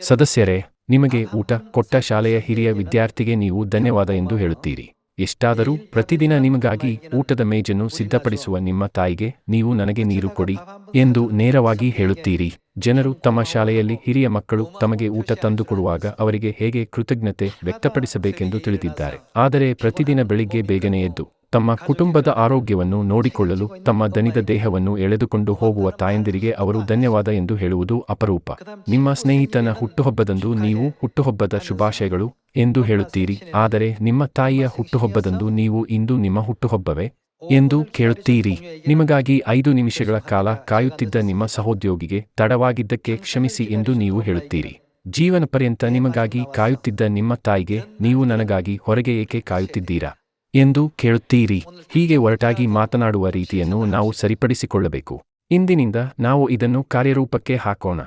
ಸದಸ್ಯರೇ ನಿಮಗೆ ಊಟ ಕೊಟ್ಟ ಶಾಲೆಯ ಹಿರಿಯ ವಿದ್ಯಾರ್ಥಿಗೆ ನೀವು ಧನ್ಯವಾದ ಎಂದು ಹೇಳುತ್ತೀರಿ ಎಷ್ಟಾದರೂ ಪ್ರತಿದಿನ ನಿಮಗಾಗಿ ಊಟದ ಮೇಜನ್ನು ಸಿದ್ಧಪಡಿಸುವ ನಿಮ್ಮ ತಾಯಿಗೆ ನೀವು ನನಗೆ ನೀರು ಕೊಡಿ ಎಂದು ನೇರವಾಗಿ ಹೇಳುತ್ತೀರಿ ಜನರು ತಮ್ಮ ಶಾಲೆಯಲ್ಲಿ ಹಿರಿಯ ಮಕ್ಕಳು ತಮಗೆ ಊಟ ತಂದುಕೊಡುವಾಗ ಅವರಿಗೆ ಹೇಗೆ ಕೃತಜ್ಞತೆ ವ್ಯಕ್ತಪಡಿಸಬೇಕೆಂದು ತಿಳಿದಿದ್ದಾರೆ ಆದರೆ ಪ್ರತಿದಿನ ಬೆಳಿಗ್ಗೆ ಬೇಗನೆ ಎದ್ದು ತಮ್ಮ ಕುಟುಂಬದ ಆರೋಗ್ಯವನ್ನು ನೋಡಿಕೊಳ್ಳಲು, ತಮ್ಮ ದನಿದ ದೇಹವನ್ನು ಎಳೆದುಕೊಂಡು ಹೋಗುವ ತಾಯಂದಿರಿಗೆ ಅವರು ಧನ್ಯವಾದ ಎಂದು ಹೇಳುವುದು ಅಪರೂಪ. ನಿಮ್ಮ ಸ್ನೇಹಿತನ ಹುಟ್ಟುಹಬ್ಬದಂದು ನೀವು ಹುಟ್ಟುಹಬ್ಬದ ಶುಭಾಶಯಗಳು ಎಂದು ಹೇಳುತ್ತೀರಿ. ಆದರೆ ನಿಮ್ಮ ತಾಯಿಯ ಹುಟ್ಟುಹಬ್ಬದಂದು ನೀವು ಇಂದು ನಿಮ್ಮ ಹುಟ್ಟುಹಬ್ಬವೇ ಎಂದು ಕೇಳುತ್ತೀರಿ. ನಿಮಗಾಗಿ ಐದು ನಿಮಿಷಗಳ ಕಾಲ ಕಾಯುತ್ತಿದ್ದ ನಿಮ್ಮ ಸಹೋದ್ಯೋಗಿಗೆ ತಡವಾಗಿದ್ದಕ್ಕೆ ಕ್ಷಮಿಸಿ ಎಂದು ನೀವು ಹೇಳುತ್ತೀರಿ. ಜೀವನ ಪರ್ಯಂತ ನಿಮಗಾಗಿ ಕಾಯುತ್ತಿದ್ದ ನಿಮ್ಮ ತಾಯಿಗೆ ನೀವು ನನಗಾಗಿ ಹೊರಗೆ ಏಕೆ ಕಾಯುತ್ತಿದ್ದೀರಾ? ಎಂದು ಕೇಳುತ್ತೀರಿ. ಹೀಗೆ ಒರಟಾಗಿ ಮಾತನಾಡುವ ರೀತಿಯನ್ನು ನಾವು ಸರಿಪಡಿಸಿಕೊಳ್ಳಬೇಕು. ಇಂದಿನಿಂದ ನಾವು ಇದನ್ನು ಕಾರ್ಯರೂಪಕ್ಕೆ ಹಾಕೋಣ.